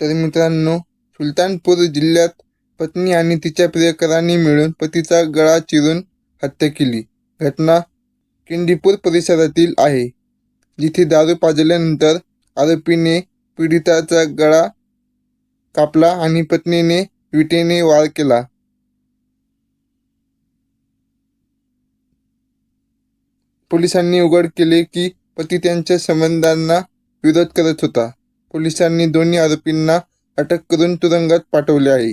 तर मित्रांनो सुलतानपूर जिल्ह्यात पत्नी आणि तिच्या प्रियकरांनी मिळून पतीचा गळा चिरून हत्या केली. घटना किंडीपूर परिसरातील आहे. जिथे दारू पाजल्यानंतर आरोपीने पीडिताचा गळा कापला आणि पत्नीने विटेने वार केला. पोलिसांनी उघड केले की पती त्यांच्या संबंधांना विरोध करत होता. पोलिसांनी दोन्ही आरोपींना अटक करून तुरुंगात पाठवले आहे.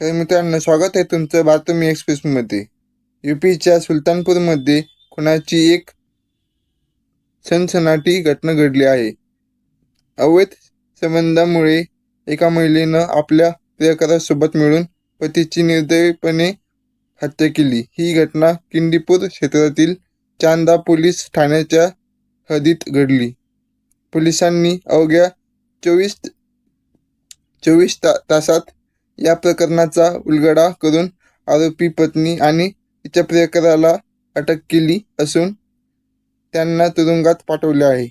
तर मित्रांनो स्वागत आहे तुमचं बातमी एक्सप्रेसमध्ये. युपीच्या सुलतानपूरमध्ये खुनाची एक सनसनाटी घटना घडली आहे. अवैध संबंधामुळे एका महिलेनं आपल्या प्रियकरासोबत मिळून पतीची निर्दयपणे हत्या केली. ही घटना किंडीपूर क्षेत्रातील चांदा पोलीस ठाण्याच्या हद्दीत घडली. पोलिसांनी अवघ्या चोवीस चोवीस ता तासात या प्रकरणाचा उलगडा करून आरोपी पत्नी आणि तिच्या प्रियकराला अटक केली असून त्यांना तुरुंगात पाठवले आहे.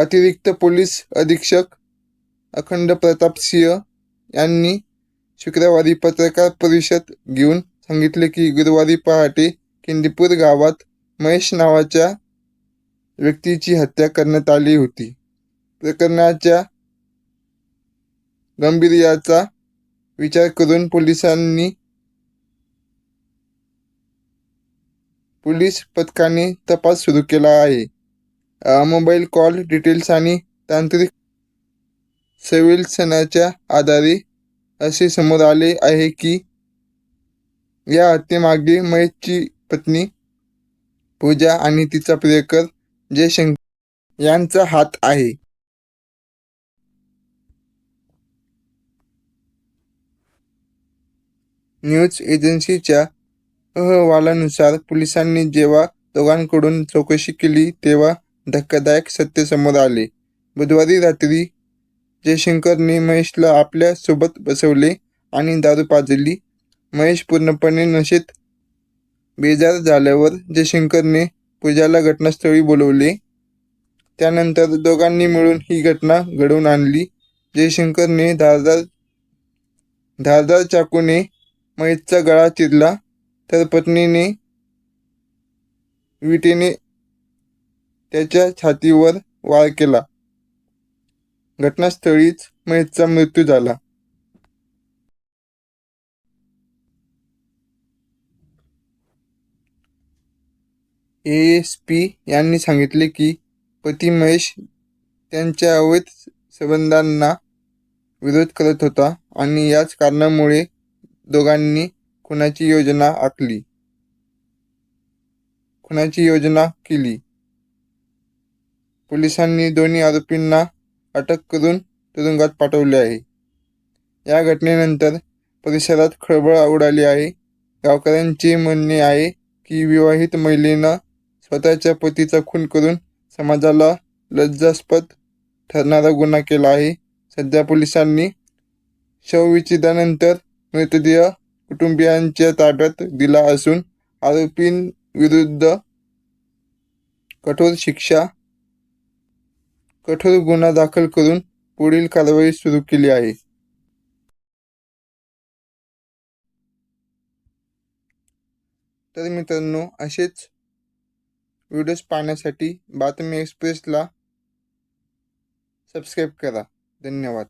अतिरिक्त पोलीस अधीक्षक अखंड प्रताप सिंह यांनी शुक्रवारी पत्रकार परिषद घेऊन सांगितले की गुरुवारी पहाटे किंदीपूर गावात महेश नावाच्या व्यक्तीची हत्या करण्यात आली होती. प्रकरणाच्या गंभीर्याचा विचार करून पोलिसांनी पोलीस पथकाने तपास सुरू केला आहे. मोबाईल कॉल डिटेल्स आणि तांत्रिक सर्वेलन्सच्या आधारे असे समोर आले आहे की या हत्येमागे महेशची पत्नी पूजा आणि तिचा प्रियकर जयशंकर यांचा हात आहे. न्यूज एजन्सीच्या अहवालानुसार पोलिसांनी जेव्हा दोघांकडून चौकशी केली तेव्हा धक्कादायक सत्य समोर आले. बुधवारी रात्री जयशंकरने महेशला आपल्यासोबत बसवले आणि दारू पाजली. महेश पूर्णपणे नशेत बेजार झाल्यावर जयशंकरने पूजाला घटनास्थळी बोलवले. त्यानंतर दोघांनी मिळून ही घटना घडवून आणली. जयशंकरने धारदार धारदार चाकूने महेशचा गळा चिरला तर पत्नीने विटेने त्याच्या छातीवर वार केला. घटनास्थळीच महेशचा मृत्यू झाला. एस पी यांनी सांगितले की पती महेश त्यांच्या अवैध संबंधांना विरोध करत होता आणि याच कारणामुळे दोघांनी खुनाची योजना आखली. खुनाची योजना केली. पोलिसांनी दोन्ही आरोपींना अटक करून तुरुंगात पाठवले आहे. या घटनेनंतर परिसरात खळबळ उडाली आहे. गावकऱ्यांचे म्हणणे आहे की विवाहित महिलेनं स्वतःच्या पतीचा खून करून समाजाला लज्जास्पद ठरणारा गुन्हा केला आहे. सध्या पोलिसांनी शवविच्छेदानंतर मृतदेह कुटुंबियांच्या ताब्यात दिला असून आरोपींविरुद्ध कठोर शिक्षा कठोर गुन्हा दाखल करून पुढील कारवाई सुरू केली आहे. तर मित्रांनो असेच व्हिडिओज पाहण्यासाठी बातमी एक्सप्रेसला सबस्क्राईब करा. धन्यवाद.